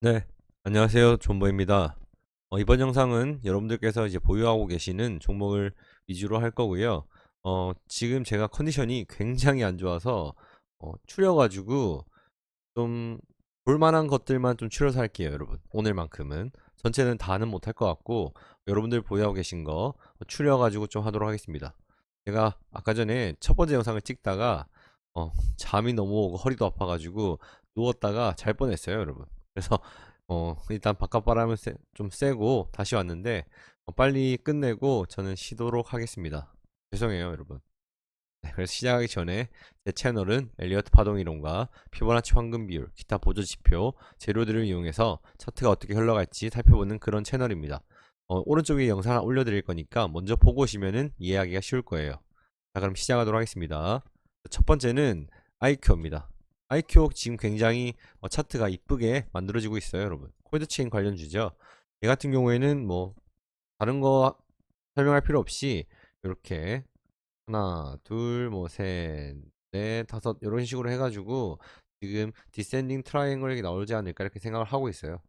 네, 안녕하세요. 존버입니다. 어, 이번 영상은 여러분들께서 이제 보유하고 계시는 종목을 위주로 할 거고요. 어, 지금 제가 컨디션이 굉장히 안 좋아서 어, 추려가지고 좀 볼만한 것들만 좀 추려서 할게요, 여러분. 오늘만큼은 전체는 다는 못할 것 같고 여러분들 보유하고 계신 거 추려가지고 좀 하도록 하겠습니다. 제가 아까 전에 첫 번째 영상을 찍다가 어, 잠이 너무 오고 허리도 아파가지고 누웠다가 잘 뻔했어요, 여러분. 그래서 어 일단 바깥 바람은 세, 좀 세고 다시 왔는데 어, 빨리 끝내고 저는 쉬도록 하겠습니다. 죄송해요 여러분. 네, 그래서 시작하기 전에 제 채널은 엘리어트 파동 이론과 피보나치 황금 비율, 기타 보조 지표, 재료들을 이용해서 차트가 어떻게 흘러갈지 살펴보는 그런 채널입니다. 어, 오른쪽에 영상을 올려드릴 거니까 먼저 보고 오시면은 이해하기가 쉬울 거예요. 자 그럼 시작하도록 하겠습니다. 첫 번째는 IQ입니다. IQ 지금 굉장히 어, 차트가 이쁘게 만들어지고 있어요, 여러분. 콜드체인 관련 주죠. 얘 같은 경우에는 뭐 다른 거 설명할 필요 없이 이렇게 하나, 둘, 뭐 셋, 넷, 다섯 이런 식으로 해가지고 지금 디센딩 트라이앵글이 나오지 않을까 이렇게 생각을 하고 있어요.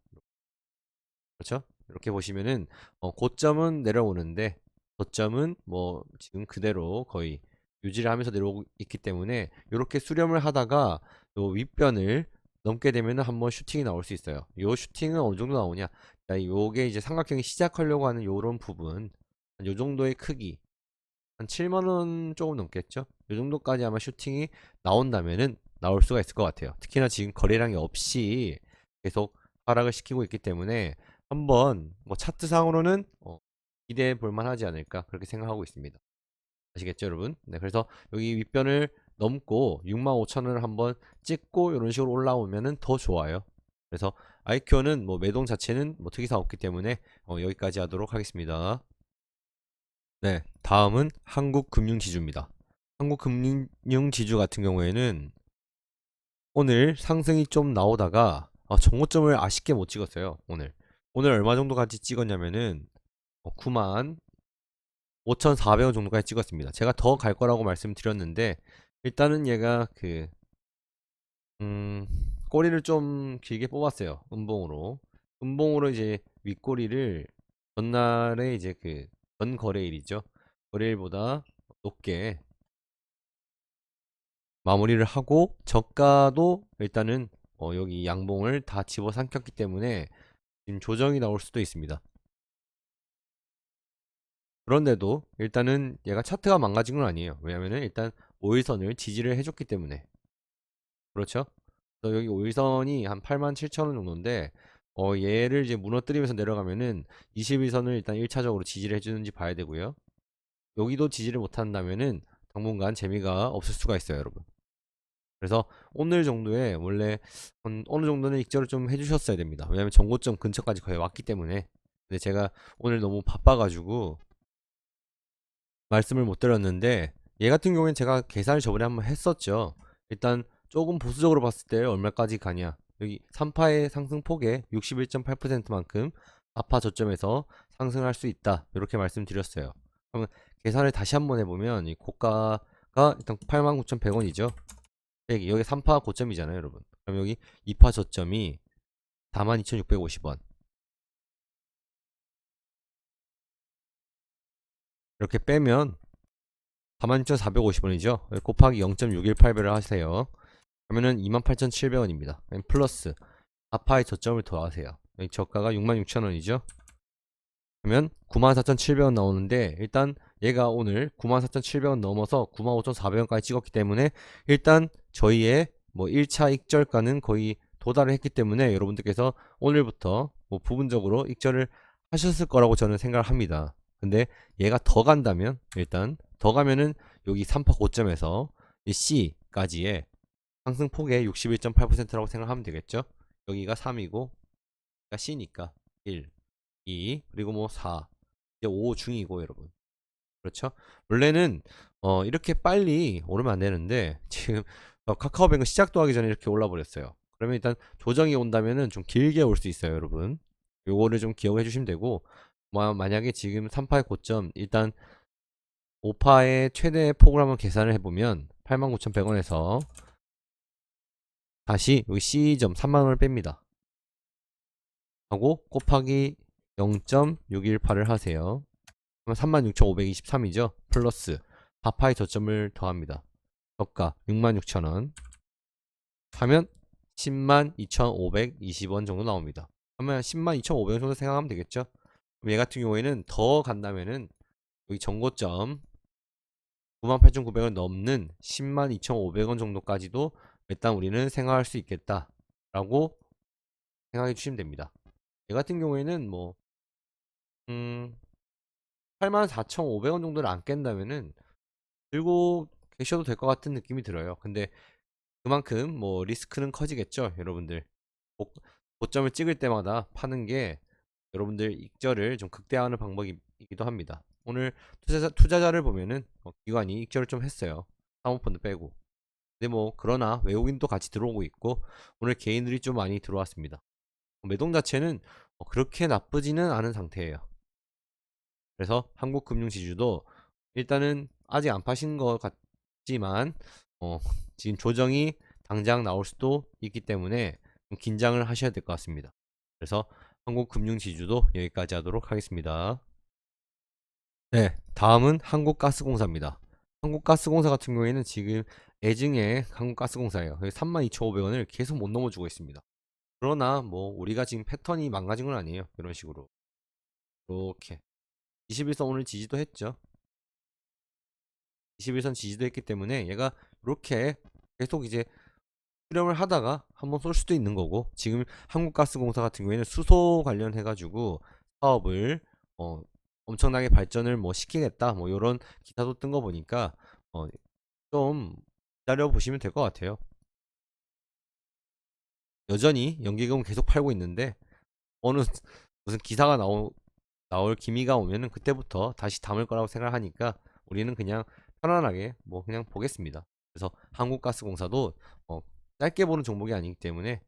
그렇죠? 이렇게 보시면은 어, 고점은 내려오는데 저점은 뭐 지금 그대로 거의 유지를 하면서 내려오고 있기 때문에 이렇게 수렴을 하다가 요 윗변을 넘게 되면은 한번 슈팅이 나올 수 있어요. 요 슈팅은 어느 정도 나오냐? 자, 요게 이제 삼각형이 시작하려고 하는 요런 부분, 요 정도의 크기, 한 7만 원 조금 넘겠죠? 요 정도까지 아마 슈팅이 나온다면은 나올 수가 있을 것 같아요. 특히나 지금 거래량이 없이 계속 하락을 시키고 있기 때문에 한번 뭐 차트상으로는 어, 기대해 볼 만 하지 않을까 그렇게 생각하고 있습니다. 아시겠죠, 여러분? 네, 그래서 여기 윗변을 넘고 65,000원을 한번 찍고 이런 식으로 올라오면은 더 좋아요. 그래서 IQ는 뭐 매동 자체는 뭐 특이사항 없기 때문에 어, 여기까지 하도록 하겠습니다. 네, 다음은 한국금융지주입니다. 한국금융지주 같은 경우에는 오늘 상승이 좀 나오다가 아, 정고점을 아쉽게 못 찍었어요. 오늘 오늘 얼마 정도까지 찍었냐면은 9만 5,400원 정도까지 찍었습니다. 제가 더 갈 거라고 말씀드렸는데 일단은 얘가 그 음, 꼬리를 좀 길게 뽑았어요. 음봉으로. 음봉으로 이제 윗꼬리를 전날에 이제 그 전 거래일이죠. 거래일보다 높게 마무리를 하고 저가도 일단은 어, 여기 양봉을 다 집어 삼켰기 때문에 지금 조정이 나올 수도 있습니다. 그런데도 일단은 얘가 차트가 망가진 건 아니에요. 왜냐면은 일단 5일선을 지지를 해줬기 때문에 그렇죠? 그래서 여기 5일선이 한 87,000원 정도인데 어 얘를 이제 무너뜨리면서 내려가면은 21선을 일단 1차적으로 지지를 해주는지 봐야 되고요. 여기도 지지를 못한다면은 당분간 재미가 없을 수가 있어요, 여러분. 그래서 오늘 정도에 원래 어느 정도는 익절을 좀 해주셨어야 됩니다. 왜냐면 정고점 근처까지 거의 왔기 때문에. 근데 제가 오늘 너무 바빠가지고 말씀을 못 드렸는데 얘 같은 경우엔 제가 계산을 저번에 한번 했었죠. 일단 조금 보수적으로 봤을 때 얼마까지 가냐. 여기 3파의 상승폭에 61.8%만큼 아파 저점에서 상승할 수 있다. 이렇게 말씀드렸어요. 그러면 계산을 다시 한번 해보면 이 고가가 일단 89,100원이죠. 여기, 여기 3파 고점이잖아요, 여러분. 그럼 여기 2파 저점이 42,650원. 이렇게 빼면 42,450원이죠. 곱하기 0.618배를 하세요. 그러면은 28,700원입니다. 플러스 아파의 저점을 더하세요. 저가가 66,000원이죠. 그러면 94,700원 나오는데 일단 얘가 오늘 94,700원 넘어서 95,400원까지 찍었기 때문에 일단 저희의 뭐 1차 익절가는 거의 도달을 했기 때문에 여러분들께서 오늘부터 뭐 부분적으로 익절을 하셨을 거라고 저는 생각을 합니다. 근데 얘가 더 간다면 일단 더 가면은 여기 3파 고점에서 이 C까지의 상승폭의 61.8%라고 생각하면 되겠죠. 여기가 3이고 그러니까 C니까 1, 2 그리고 뭐 4, 이제 5 중이고 여러분. 그렇죠? 원래는 어 이렇게 빨리 오르면 안 되는데 지금 어 카카오뱅크 시작도 하기 전에 이렇게 올라 버렸어요. 그러면 일단 조정이 온다면은 좀 길게 올 수 있어요, 여러분. 요거를 좀 기억해 주시면 되고 뭐 만약에 지금 3파의 고점 일단 5파의 최대 폭을 한번 계산을 해보면 89,100원에서 다시 여기 C점 3만원을 뺍니다. 하고 곱하기 0.618을 하세요. 그러면 36,523이죠. 플러스 4파의 저점을 더합니다. 저가 66,000원 하면 102,520원 정도 나옵니다. 그러면 102,500원 정도 생각하면 되겠죠. 그럼 얘 같은 경우에는 더 간다면은 여기 정고점 98,900원 넘는 102,500원 정도까지도 일단 우리는 생각할 수 있겠다 라고 생각해 주시면 됩니다. 얘 같은 경우에는 뭐 음, 84,500원 정도를 안 깬다면은 들고 계셔도 될 것 같은 느낌이 들어요. 근데 그만큼 뭐 리스크는 커지겠죠, 여러분들. 고, 고점을 찍을 때마다 파는 게 여러분들 익절을 좀 극대화하는 방법이기도 합니다. 오늘 투자자, 투자자를 보면은 어, 기관이 익절을 좀 했어요. 사모펀드 빼고. 근데 뭐 그러나 외국인도 같이 들어오고 있고 오늘 개인들이 좀 많이 들어왔습니다. 매동 자체는 어, 그렇게 나쁘지는 않은 상태예요. 그래서 한국 금융 지주도 일단은 아직 안 파신 것 같지만 어, 지금 조정이 당장 나올 수도 있기 때문에 좀 긴장을 하셔야 될 것 같습니다. 그래서 한국 금융 지주도 여기까지 하도록 하겠습니다. 네, 다음은 한국가스공사입니다. 한국가스공사 같은 경우에는 지금 애증의 한국가스공사예요. 32,500원을 계속 못 넘어주고 있습니다. 그러나 뭐 우리가 지금 패턴이 망가진 건 아니에요. 이런 식으로 이렇게 21선 오늘 지지도 했죠. 21선 지지도 했기 때문에 얘가 이렇게 계속 이제 수렴을 하다가 한번 쏠 수도 있는 거고 지금 한국가스공사 같은 경우에는 수소 관련해 가지고 사업을 어 엄청나게 발전을 뭐 시키겠다 뭐 이런 기사도 뜬 거 보니까 어 좀 기다려 보시면 될 것 같아요. 여전히 연기금 계속 팔고 있는데 어느 무슨 기사가 나오, 나올 기미가 오면은 그때부터 다시 담을 거라고 생각하니까 우리는 그냥 편안하게 뭐 그냥 보겠습니다. 그래서 한국가스공사도 어, 짧게 보는 종목이 아니기 때문에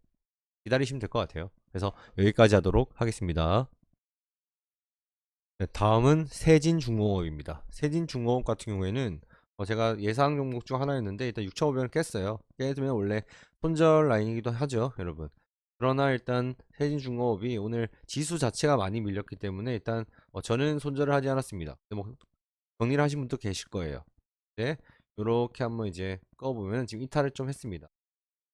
기다리시면 될 것 같아요. 그래서 여기까지 하도록 하겠습니다. 네, 다음은 세진중공업입니다. 세진중공업 같은 경우에는 어, 제가 예상 종목 중 하나였는데 일단 6,500원 깼어요. 깨면 원래 손절 라인이기도 하죠, 여러분. 그러나 일단 세진중공업이 오늘 지수 자체가 많이 밀렸기 때문에 일단 어, 저는 손절을 하지 않았습니다. 뭐 정리를 하신 분도 계실 거예요. 네, 이렇게 한번 이제 꺼보면 지금 이탈을 좀 했습니다.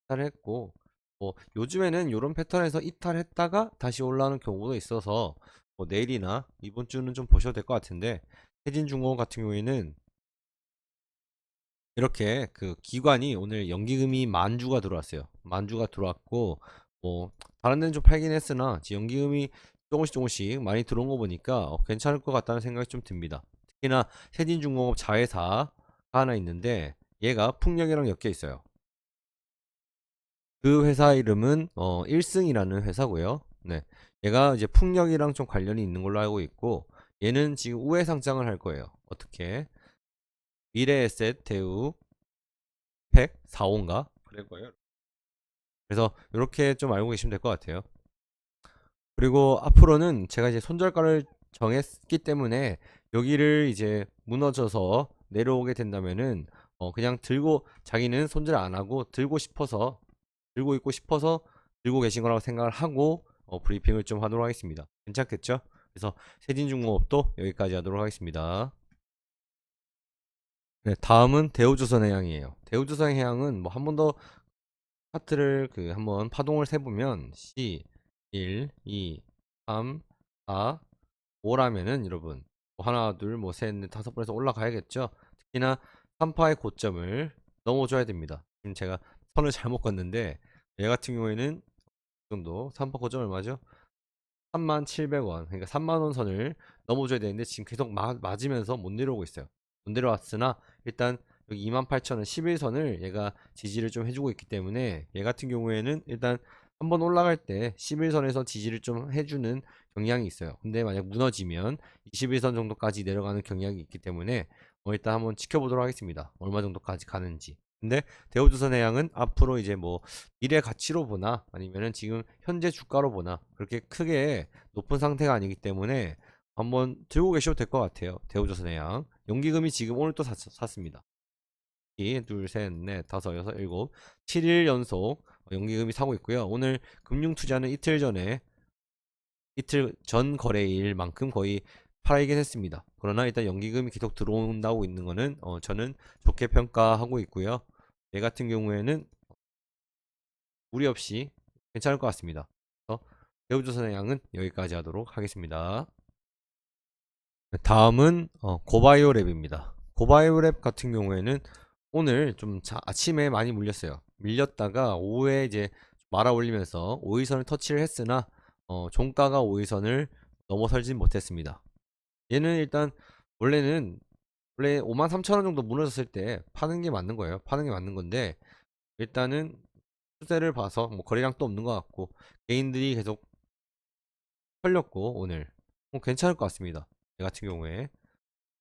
이탈을 했고 뭐 요즘에는 이런 패턴에서 이탈했다가 다시 올라오는 경우도 있어서 뭐 내일이나 이번 주는 좀 보셔도 될 것 같은데 세진중공업 같은 경우에는 이렇게 그 기관이 오늘 연기금이 만 주가 들어왔어요. 만 주가 들어왔고 뭐 다른 데는 좀 팔긴 했으나 연기금이 조금씩 조금씩 많이 들어온 거 보니까 어, 괜찮을 것 같다는 생각이 좀 듭니다. 특히나 세진중공업 자회사가 하나 있는데 얘가 풍력이랑 엮여 있어요. 그 회사 이름은 어 1승이라는 회사고요. 네. 얘가 이제 풍력이랑 좀 관련이 있는 걸로 알고 있고 얘는 지금 우회 상장을 할 거예요. 어떻게? 미래에셋 대우 104호인가? 그럴 거예요. 그래서 이렇게 좀 알고 계시면 될 것 같아요. 그리고 앞으로는 제가 이제 손절가를 정했기 때문에 여기를 이제 무너져서 내려오게 된다면은 어 그냥 들고 자기는 손절 안 하고 들고 싶어서 들고 있고 싶어서 들고 계신 거라고 생각을 하고 어 브리핑을 좀 하도록 하겠습니다. 괜찮겠죠? 그래서 세진중공업도 여기까지 하도록 하겠습니다. 네, 다음은 대우조선해양이에요. 대우조선해양은 뭐 한 번더 차트를 그 한번 파동을 세보면 C 1, 2, 3, 4, 5라면은 여러분 뭐 하나, 둘, 뭐 셋, 넷, 다섯 번에서 올라가야겠죠. 특히나 3파의 고점을 넘어줘야 됩니다. 지금 제가 선을 잘못 걷는데 얘 같은 경우에는 이 정도 3파 고점 얼마죠? 37,700원 그러니까 3만원 선을 넘어줘야 되는데 지금 계속 마, 맞으면서 못 내려오고 있어요. 못 내려왔으나 일단 여기 28,000원 11선을 얘가 지지를 좀 해주고 있기 때문에 얘 같은 경우에는 일단 한번 올라갈 때 11선에서 지지를 좀 해주는 경향이 있어요. 근데 만약 무너지면 21선 정도까지 내려가는 경향이 있기 때문에 어 일단 한번 지켜보도록 하겠습니다. 얼마 정도까지 가는지. 근데 대우조선해양은 앞으로 이제 뭐 미래 가치로 보나 아니면은 지금 현재 주가로 보나 그렇게 크게 높은 상태가 아니기 때문에 한번 들고 계셔도 될 것 같아요. 대우조선해양 연기금이 지금 오늘 또 샀, 샀습니다. 둘, 셋, 넷, 다섯, 여섯, 일곱, 7일 연속 연기금이 사고 있고요. 오늘 금융투자는 이틀 전에 이틀 전 거래일만큼 거의 팔아이긴 했습니다. 그러나 일단 연기금이 계속 들어온다고 있는 거는 어, 저는 좋게 평가하고 있고요. 얘 같은 경우에는 무리 없이 괜찮을 것 같습니다. 대우조선의 양은 여기까지 하도록 하겠습니다. 다음은 어, 고바이오 랩입니다. 고바이오 랩 같은 경우에는 오늘 좀 자- 아침에 많이 물렸어요. 밀렸다가 오후에 이제 말아 올리면서 5일선을 터치를 했으나 어, 종가가 5일선을 넘어설진 못했습니다. 얘는 일단 원래는 원래 53,000원 정도 무너졌을 때 파는 게 맞는 거예요. 파는 게 맞는 건데 일단은 추세를 봐서 뭐 거래량 또 없는 것 같고 개인들이 계속 털렸고 오늘 뭐 괜찮을 것 같습니다. 얘 같은 경우에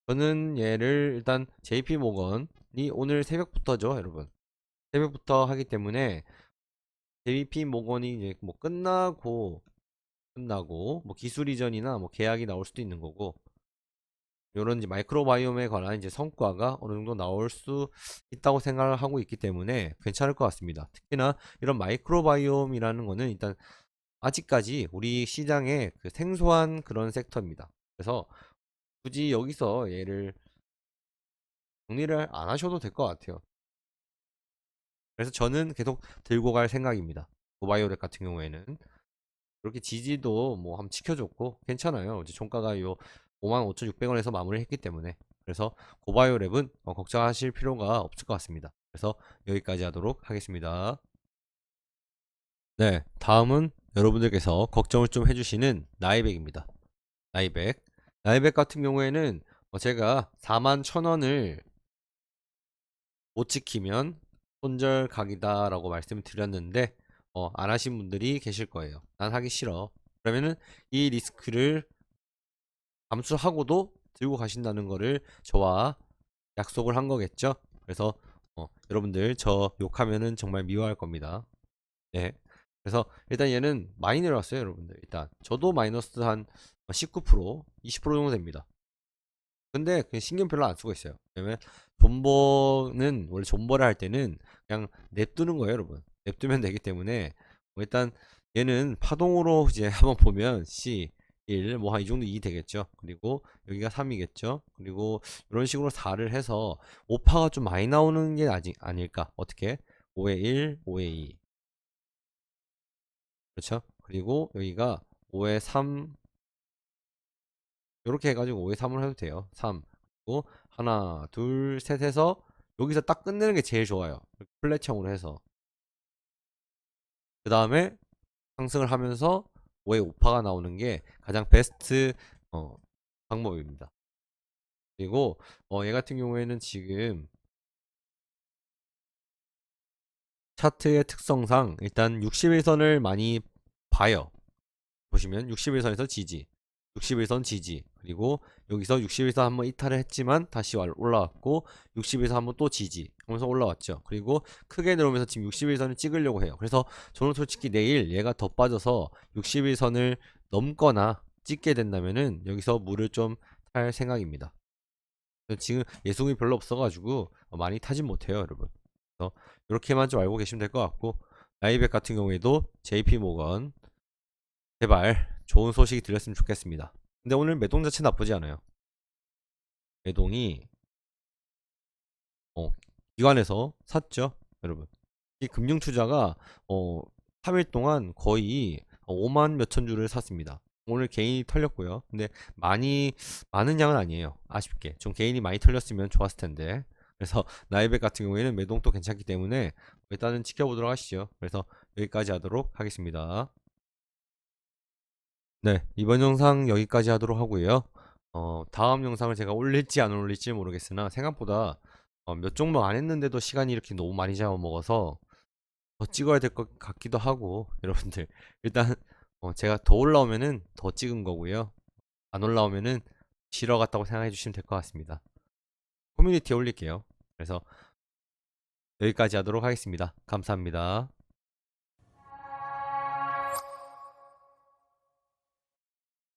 저는 얘를 일단 JP 모건이 오늘 새벽부터죠, 여러분. 새벽부터 하기 때문에 JP 모건이 이제 뭐 끝나고 끝나고 뭐 기술 이전이나 뭐 계약이 나올 수도 있는 거고 요런 이제 마이크로바이옴에 관한 이제 성과가 어느 정도 나올 수 있다고 생각을 하고 있기 때문에 괜찮을 것 같습니다. 특히나 이런 마이크로바이옴이라는 거는 일단 아직까지 우리 시장에 그 생소한 그런 섹터입니다. 그래서 굳이 여기서 얘를 정리를 안 하셔도 될 것 같아요. 그래서 저는 계속 들고 갈 생각입니다. 고바이오렉 같은 경우에는 그렇게 지지도 뭐 한번 지켜줬고 괜찮아요. 이제 종가가 요 55,600원에서 마무리 했기 때문에 그래서 고바이오 랩은 어, 걱정하실 필요가 없을 것 같습니다. 그래서 여기까지 하도록 하겠습니다. 네, 다음은 여러분들께서 걱정을 좀 해주시는 나이백입니다. 나이백. 나이백 같은 경우에는 어, 제가 4만 1000원을 못 지키면 손절 각이다 라고 말씀을 드렸는데 어, 안 하신 분들이 계실 거예요. 난 하기 싫어. 그러면은 이 리스크를 감수하고도 들고 가신다는 거를 저와 약속을 한 거겠죠. 그래서 어, 여러분들 저 욕하면은 정말 미워할 겁니다. 네. 그래서 일단 얘는 많이 내려왔어요, 여러분들. 일단 저도 마이너스 한 19%, 20% 정도 됩니다. 근데 그냥 신경 별로 안 쓰고 있어요. 왜냐면 존버는 원래 존버를 할 때는 그냥 냅두는 거예요, 여러분. 냅두면 되기 때문에 뭐 일단 얘는 파동으로 이제 한번 보면 C 1, 뭐 한 이 정도 2 되겠죠. 그리고 여기가 3이겠죠. 그리고 이런 식으로 4를 해서 오파가 좀 많이 나오는 게 아직 아닐까? 어떻게? 5에 1, 5에 2. 그렇죠? 그리고 여기가 5에 3 이렇게 해가지고 5에 3을 해도 돼요. 3 그리고 하나, 둘, 셋 해서 여기서 딱 끝내는 게 제일 좋아요. 플랫형으로 해서 그 다음에 상승을 하면서 5의 오파가 나오는 게 가장 베스트 어, 방법입니다. 그리고 어, 얘 같은 경우에는 지금 차트의 특성상 일단 61선을 많이 봐요. 보시면 61선에서 지지, 61선 지지, 그리고 여기서 61선 한번 이탈을 했지만 다시 올라왔고 61선 한번 또 지지 하면서 올라왔죠. 그리고 크게 내려오면서 지금 61선을 찍으려고 해요. 그래서 저는 솔직히 내일 얘가 더 빠져서 61선을 넘거나 찍게 된다면은 여기서 물을 좀 탈 생각입니다. 지금 예송이 별로 없어가지고 많이 타진 못해요, 여러분. 그래서 이렇게만 좀 알고 계시면 될 것 같고 나이백 같은 경우에도 JP 모건 제발 좋은 소식이 들렸으면 좋겠습니다. 근데 오늘 매동 자체 나쁘지 않아요. 매동이 어, 기관에서 샀죠, 여러분. 이 금융 투자가 어, 3일 동안 거의 5만 몇천 주를 샀습니다. 오늘 개인이 털렸고요. 근데 많이 많은 양은 아니에요. 아쉽게 좀 개인이 많이 털렸으면 좋았을 텐데. 그래서 나이백 같은 경우에는 매동도 괜찮기 때문에 일단은 지켜보도록 하시죠. 그래서 여기까지 하도록 하겠습니다. 네, 이번 영상 여기까지 하도록 하고요. 어, 다음 영상을 제가 올릴지 안 올릴지 모르겠으나 생각보다 어, 몇 종목 안 했는데도 시간이 이렇게 너무 많이 잡아먹어서 더 찍어야 될 것 같기도 하고 여러분들 일단 어, 제가 더 올라오면은 더 찍은 거고요. 안 올라오면은 쉬러 갔다고 생각해 주시면 될 것 같습니다. 커뮤니티에 올릴게요. 그래서 여기까지 하도록 하겠습니다. 감사합니다.